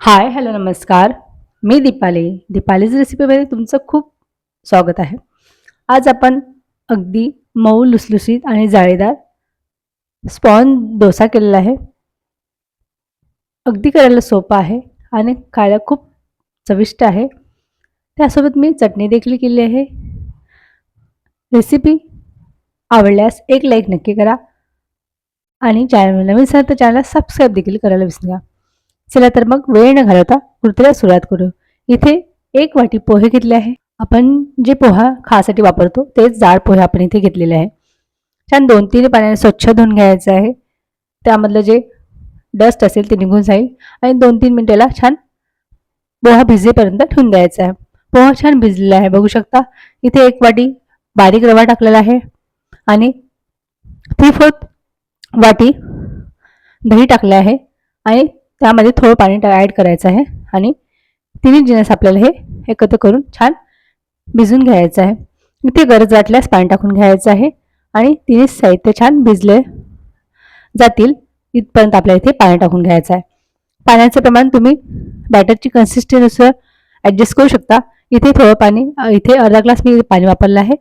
Hi hello नमस्कार. मी दीपाली. दीपालीज रेसिपीमध्ये तुमचं खूप स्वागत आहे. आज आपण अगदी मऊ लुसलुशीत आणि जाळीदार स्पॉन डोसा केलेला आहे. अगदी करायला सोपं आहे आणि खायला खूप चविष्ट आहे. त्यासोबत मी चटणी देखील केली आहे. रेसिपी आवडल्यास एक लाईक नक्की करा आणि चॅनल नवीन असेल तर चॅनलला सबस्क्राईब देखील करायला विसरू नका. चला तर मग वेळ न घालवता कृतीला सुरुवात करू. इथे एक वाटी पोहे घेतले आहे. आपण जे पोहा खासाठी वापरतो तेच जाड पोहे आपण इथे घेतलेले आहे. छान दोन तीन पाण्याने स्वच्छ धुवून घ्यायचं आहे. त्यामधलं जे डस्ट असेल ते निघून जाईल आणि दोन तीन मिनिटाला छान पोहा भिजेपर्यंत ठेवून द्यायचा आहे. पोहा छान भिजलेला आहे. बघू शकता इथे एक वाटी बारीक रवा टाकलेला आहे आणि थ्री फोर्थ वाटी दही टाकले आहे आणि त्यामध्ये थोडं पाणी ॲड करायचं आहे. आणि तिन्ही जिन्स आपल्याला हे एकत्र करून छान भिजून घ्यायचं आहे. इथे गरज वाटल्यास पाणी टाकून घ्यायचं आहे. आणि तिन्ही साहित्य छान भिजले जातील इथपर्यंत आपल्याला इथे पाणी टाकून घ्यायचं आहे. पाण्याचं प्रमाण तुम्ही बॅटरची कन्सिस्टन्सीनुसार ॲडजस्ट करू शकता. इथे थोडं पाणी इथे अर्धा ग्लास मी पाणी वापरलं आहे.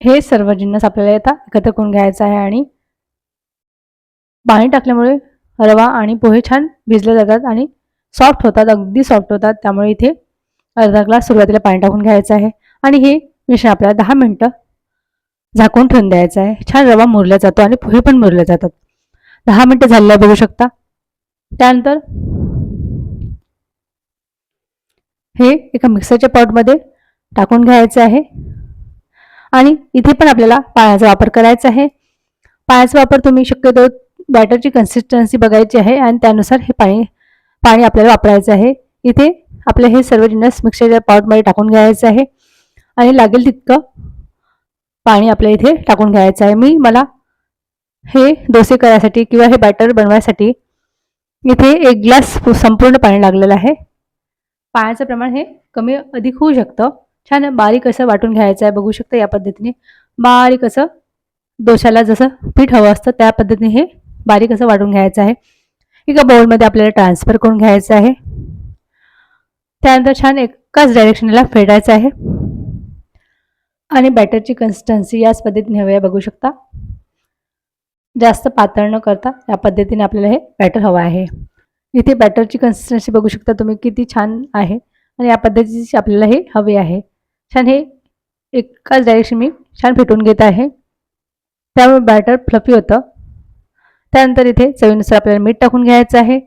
हे सर्व जिन्नस आपल्याला आता एकत्र करून घ्यायचं आहे. आणि पाणी टाकल्यामुळे रवा आणि पोहे छान भिजले जातात आणि सॉफ्ट होतात अगदी सॉफ्ट होतात. त्यामुळे इथे अर्धा ग्लास सुरुवातीला पाणी टाकून घ्यायचं आहे. आणि हे मिश्रण आपल्याला दहा मिनटं झाकून ठेवून द्यायचं आहे. छान रवा मुरला जातो आणि पोहे पण मुरले जातात. दहा मिनटं झालेल्या बघू शकता. त्यानंतर हे एका मिक्सरच्या पॉटमध्ये टाकून घ्यायचं आहे. आणि इथे पण आपल्याला पाण्याचा वापर करायचा आहे. पाण्याचा वापर तुम्ही शक्यतो बॅटरची कन्सिस्टन्सी बघायची आहे आणि त्यानुसार हे पाणी पाणी आपल्याला वापरायचं आहे. इथे आपले हे सर्व जिन्नस मिक्सरच्या पॉटमध्ये टाकून घ्यायचं आहे. आणि लागेल तितकं पाणी आपल्या इथे टाकून घ्यायचं आहे. मी मला हे डोसे करायसाठी किंवा हे बॅटर बनवायसाठी इथे एक ग्लास संपूर्ण पाणी लागलेलं आहे. पाण्याचं प्रमाण हे कमी अधिक होऊ शकतं. छान बारीक असं वाटून घ्यायचं आहे. बघू शकता या पद्धतीने बारीक असं डोशाला जसं पीठ हवं असतं त्या पद्धतीने हे बारीक असं वाटून घ्यायचं आहे. एका बाउलमध्ये आपल्याला ट्रान्सफर करून घ्यायचं आहे. त्यानंतर छान एकाच डायरेक्शनला फेटायचं आहे. आणि बॅटरची कन्सिस्टन्सी याच पद्धतीने हवी बघू शकता. जास्त पातळ न करता या पद्धतीने आपल्याला हे बॅटर हवं आहे. इथे बॅटरची कन्सिस्टन्सी बघू शकता तुम्ही किती छान आहे. आणि या पद्धतीची आपल्याला हे हवे आहे. छान हे एकाच डायरेक्शन मी छान फेटून घेत आहे. त्यामुळे बॅटर फ्लफी होतं. त्यानंतर इथे चवीनुसार आपल्याला मीठ टाकून घ्यायचं आहे.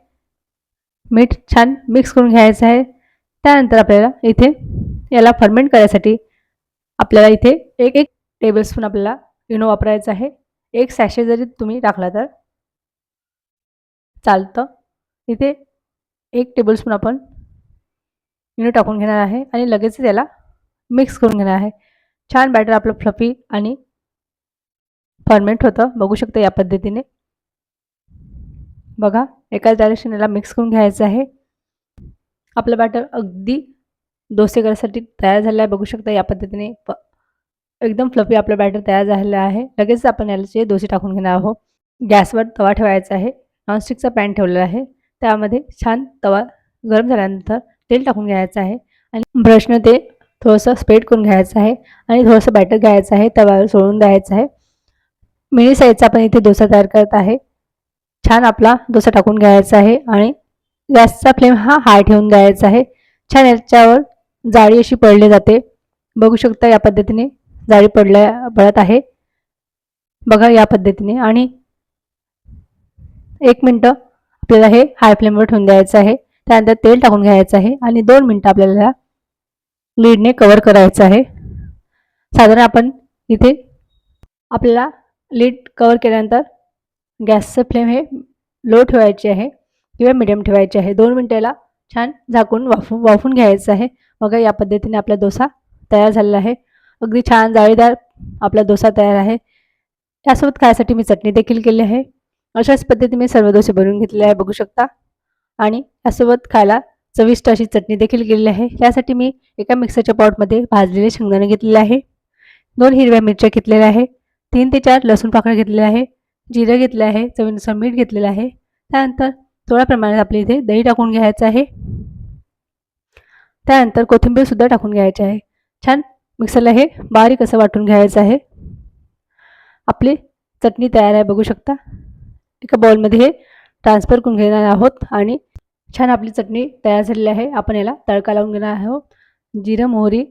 मीठ छान मिक्स करून घ्यायचं आहे. त्यानंतर आपल्याला इथे याला फर्मेंट करायसाठी आपल्याला इथे एक एक टेबलस्पून आपल्याला इनो वापरायचा आहे. एक सॅशे जरी तुम्ही टाकला तर चालतं. इथे एक टेबलस्पून आपण इनो टाकून घेणार आहे आणि लगेच त्याला मिक्स करून घेणार आहे. छान बॅटर आपलं फ्लफी आणि फर्मेंट होतं. बघू शकता या पद्धतीने. बघा एकाच डायरेक्शनला याला मिक्स करून घ्यायचं आहे. आपलं बॅटर अगदी डोसे करायसाठी तयार झालं आहे. बघू शकता या पद्धतीने प एकदम फ्लफी आपलं बॅटर तयार झालेलं आहे. लगेच आपण याचे डोसे टाकून घेणार आहोत. गॅसवर तवा ठेवायचा आहे. नॉनस्टिकचा पॅन ठेवलेला आहे. त्यामध्ये छान तवा गरम झाल्यानंतर तेल टाकून घ्यायचं आहे. आणि ब्रशनं ते थोडंसं स्प्रेड करून घ्यायचं आहे. आणि थोडंसं बॅटर घ्यायचं आहे. तव्यावर सोडून द्यायचं आहे. मिनी साईजचा आपण इथे डोसा तयार करत आहे. छान आपला डोसा टाकून घ्यायचा आहे आणि गॅसचा फ्लेम हा हाय ठेवून द्यायचा आहे. छान याच्यावर जाळी अशी पडली जाते. बघू शकता या पद्धतीने जाळी पडल्या पडत आहे. बघा या पद्धतीने आणि एक मिनटं आपल्याला हे हाय फ्लेमवर ठेवून द्यायचं आहे. त्यानंतर तेल टाकून घ्यायचं आहे आणि दोन मिनटं आपल्याला लीडने कवर करायचं आहे. साधारण आपण इथे आपल्याला लीड कवर केल्यानंतर गॅसचं फ्लेम हे लो ठेवायचे आहे किंवा मिडियम ठेवायचे आहे. दोन मिनटाला छान झाकून वाफू वाफून घ्यायचं आहे. बघा या पद्धतीने आपला डोसा तयार झालेला आहे. अगदी छान जाळीदार आपला डोसा तयार आहे. त्यासोबत खायसाठी मी चटणी देखील केली आहे. अशाच पद्धतीने मी सर्व डोसे बनवून घेतलेले आहे बघू शकता. आणि त्यासोबत खायला चविष्ट अशी चटणी देखील केलेली आहे. त्यासाठी मी एका मिक्सरच्या पॉटमध्ये भाजलेले शेंगदाणे घेतलेले आहे. दोन हिरव्या मिरच्या घेतलेल्या आहे. तीन ते चार लसूण पाकळ्या घेतलेल्या आहे. जिरं घेतलं आहे चवीनुसार मीठ घेतलेलं आहे. त्यानंतर थोड्या प्रमाणात आपल्या इथे दही टाकून घ्यायचं आहे. त्यानंतर कोथिंबीरसुद्धा टाकून घ्यायची आहे. छान मिक्सरला हे बारीक असं वाटून घ्यायचं आहे. आपली चटणी तयार आहे बघू शकता. एका बॉलमध्ये हे ट्रान्सफर करून घेणार आहोत आणि छान आपली चटणी तयार झालेली आहे. आपण याला तडका लावून घेणार आहोत. जिरं मोहरी.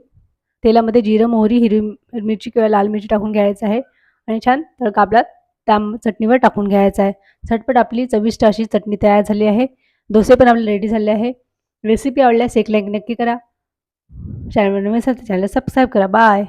तेलामध्ये जिरं मोहरी हिरवी मिरची किंवा लाल मिरची टाकून घ्यायचं आहे. आणि छान तडका आपला त्या चटणीवर टाकून घ्यायचा आहे. झटपट आपली चविष्ट अशी चटणी तयार झाली आहे. डोसे पण आपले रेडी झाले आहे. रेसिपी आवडल्यास एक लाईक नक्की करा. चॅनल नवीन चॅनल सबस्क्राईब करा. बाय